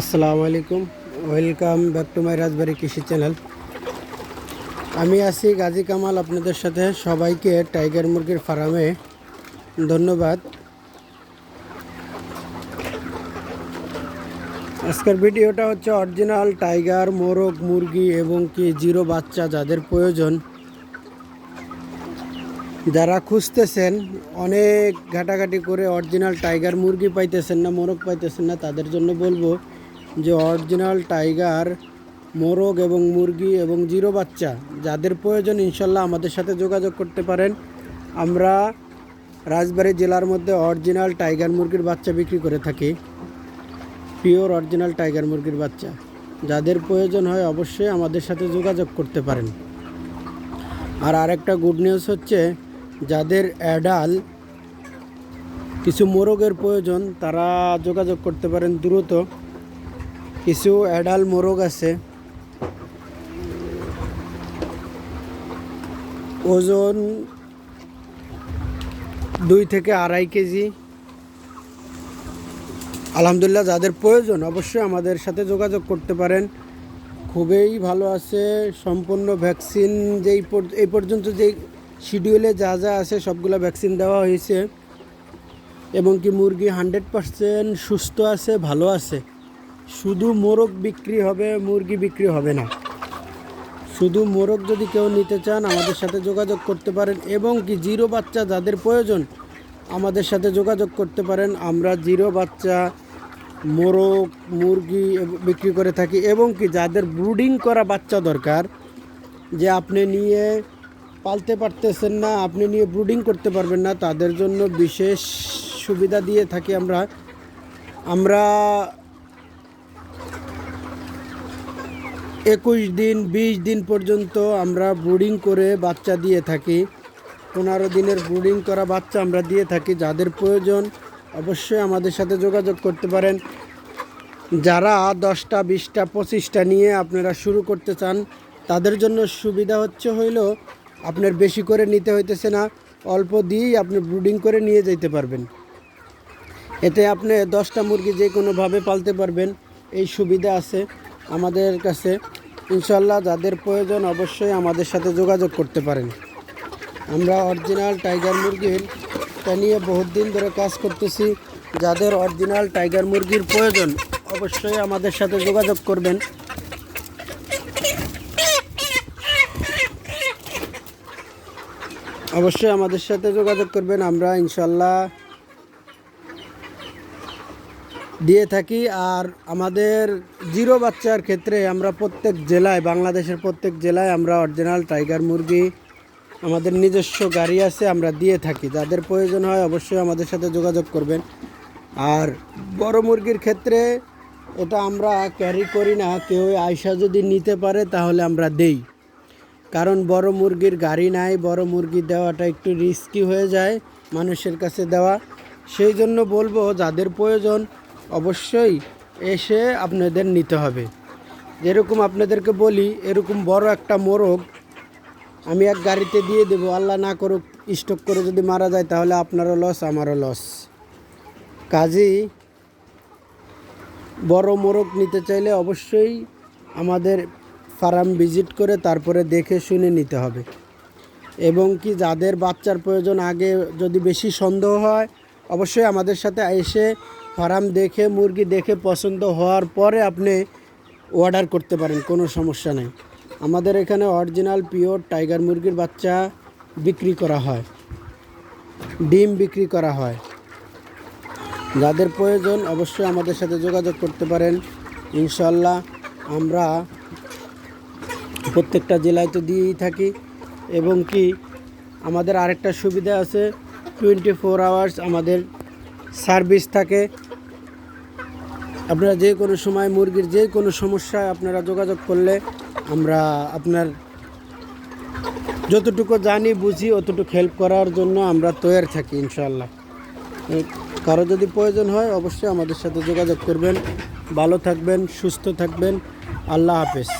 আসসালামু আলাইকুম। Welcome back to my Rajbari কৃষি চ্যানেল আমি আছি গাজী কামাল, আপনাদের সাথে সবাইকে টাইগার মুরগির ফার্মে ধন্যবাদ। আজকের ভিডিওটা হচ্ছে অরিজিনাল টাইগার মোরগ, মুরগি এবং কি জিরো বাচ্চা যাদের প্রয়োজন। যারা খুঁজতেছেন, অনেক ঘাটাঘাটি করে অরিজিনাল টাইগার মুরগি পাইতেছেন না, মোরগ পাইতেছেন না, তাদের জন্য বলব যে অরিজিনাল টাইগার, মোরগ এবং মুরগি এবং জিরো বাচ্চা, যাদের প্রয়োজন ইনশাল্লাহ আমাদের সাথে যোগাযোগ করতে পারেন। আমরা রাজবাড়ী জেলার মধ্যে অরিজিনাল টাইগার মুরগির বাচ্চা বিক্রি করে থাকি। পিওর অরিজিনাল টাইগার মুরগির বাচ্চা। যাদের প্রয়োজন হয় অবশ্যই আমাদের সাথে যোগাযোগ করতে পারেন। আর আরেকটা গুড নিউজ হচ্ছে, যাদের অ্যাডাল কিছু মোরগের প্রয়োজন, তারা যোগাযোগ করতে পারেন দ্রুত। কিছু অ্যাডাল মোরগ আছে। ওজন দুই থেকে আড়াই কেজি। আলহামদুলিল্লাহ যাদের প্রয়োজন অবশ্যই আমাদের সাথে যোগাযোগ করতে পারেন। খুবই ভালো আছে, সম্পূর্ণ ভ্যাকসিন যেই এই পর্যন্ত যেই শিডিউলে যা যা আছে সবগুলো ভ্যাকসিন দেওয়া হয়েছে। এবং কি মুরগি হান্ড্রেড পারসেন্ট সুস্থ আছে, ভালো আছে। শুধু মোরগ বিক্রি হবে, মুরগি বিক্রি হবে না। শুধু মোরগ যদি কেউ নিতে চান, আমাদের সাথে যোগাযোগ করতে পারেন এবং কি জিরো বাচ্চা যাদের প্রয়োজন, আমাদের সাথে যোগাযোগ করতে পারেন। আমরা জিরো বাচ্চা, মোরগ, মুরগি বিক্রি করে থাকি এবং কি যাদের ব্রুডিং করা বাচ্চা দরকার, যে আপনি নিয়ে পালতে পারতেছেন না, আপনি নিয়ে ব্রুডিং করতে পারবেন না, তাদের জন্য বিশেষ সুবিধা দিয়ে থাকি আমরা। আমরা একুশ দিন, বিশ দিন পর্যন্ত আমরা ব্রুডিং করে বাচ্চা দিয়ে থাকি। পনেরো দিনের ব্রুডিং করা বাচ্চা আমরা দিয়ে থাকি। যাদের প্রয়োজন অবশ্যই আমাদের সাথে যোগাযোগ করতে পারেন। যারা দশটা, বিশটা, পঁচিশটা নিয়ে আপনারা শুরু করতে চান, তাদের জন্য সুবিধা হচ্ছে হইল, আপনার বেশি করে নিতে হইতেছে না, অল্প দিয়েই আপনি ব্রুডিং করে নিয়ে যেতে পারবেন। এতে আপনি দশটা মুরগি যে কোনোভাবে পালতে পারবেন, এই সুবিধা আছে। আমাদের কাছে ইনশাল্লাহ যাদের প্রয়োজন অবশ্যই আমাদের সাথে যোগাযোগ করতে পারেন। আমরা অরিজিনাল টাইগার মুরগির তা নিয়ে বহুত দিন ধরে কাজ করতেছি। যাদের অরিজিনাল টাইগার মুরগির প্রয়োজন অবশ্যই আমাদের সাথে যোগাযোগ করবেন। অবশ্যই আমাদের সাথে যোগাযোগ করবেন। আমরা ইনশাল্লাহ দিয়ে থাকি আর আমাদের জিরো বাচ্চার ক্ষেত্রে আমরা প্রত্যেক জেলায়, বাংলাদেশের প্রত্যেক জেলায় আমরা অরিজিনাল টাইগার মুরগি আমাদের নিজস্ব গাড়ি আছে আমরা দিয়ে থাকি। যাদের প্রয়োজন হয় অবশ্যই আমাদের সাথে যোগাযোগ করবেন। আর বড় মুরগির ক্ষেত্রে এটা আমরা ক্যারি করি না, কেউ আয়সা যদি নিতে পারে তাহলে আমরা দেই। কারণ বড় মুরগির গাড়ি নাই, বড় মুরগি দেওয়াটা একটু রিস্কি হয়ে যায় মানুষের কাছে দেওয়া। সেই জন্য বলব, যাদের প্রয়োজন অবশ্যই এসে আপনাদের নিতে হবে। যেরকম আপনাদেরকে বলি, এরকম বড় একটা মোরগ আমি এক গাড়িতে দিয়ে দেবো। আল্লাহ না করুক, স্টক করে যদি মারা যায়, তাহলে আপনারও লস, আমারও লস। কাজেই বড় মোরগ নিতে চাইলে অবশ্যই আমাদের ফার্ম ভিজিট করে তারপরে দেখে শুনে নিতে হবে। এবং কি যাদের বাচ্চার প্রয়োজন আগে যদি বেশি সন্দেহ হয়, অবশ্যই আমাদের সাথে এসে ফার্ম দেখে, মুরগি দেখে পছন্দ হওয়ার পরে আপনি অর্ডার করতে পারেন, কোনো সমস্যা নেই। আমাদের এখানে অরিজিনাল পিওর টাইগার মুরগির বাচ্চা বিক্রি করা হয়। ডিম বিক্রি করা হয়। যাদের প্রয়োজন অবশ্যই আমাদের সাথে যোগাযোগ করতে পারেন। ইনশাল্লাহ আমরা প্রত্যেকটা জেলায় তো দিয়েই থাকি। এবং কি আমাদের আরেকটা সুবিধা আছে টোয়েন্টি ফোর আওয়ার্স আমাদের সার্ভিস থাকে। আপনারা যে কোনো সময় মুরগির যে কোনো সমস্যায় আপনারা যোগাযোগ করলে আমরা আপনার যতটুকু জানি, বুঝি অতটুকু হেল্প করার জন্য আমরা তৈরি থাকি ইনশাল্লাহ কারও যদি প্রয়োজন হয় অবশ্যই আমাদের সাথে যোগাযোগ করবেন। ভালো থাকবেন, সুস্থ থাকবেন। আল্লাহ হাফেজ।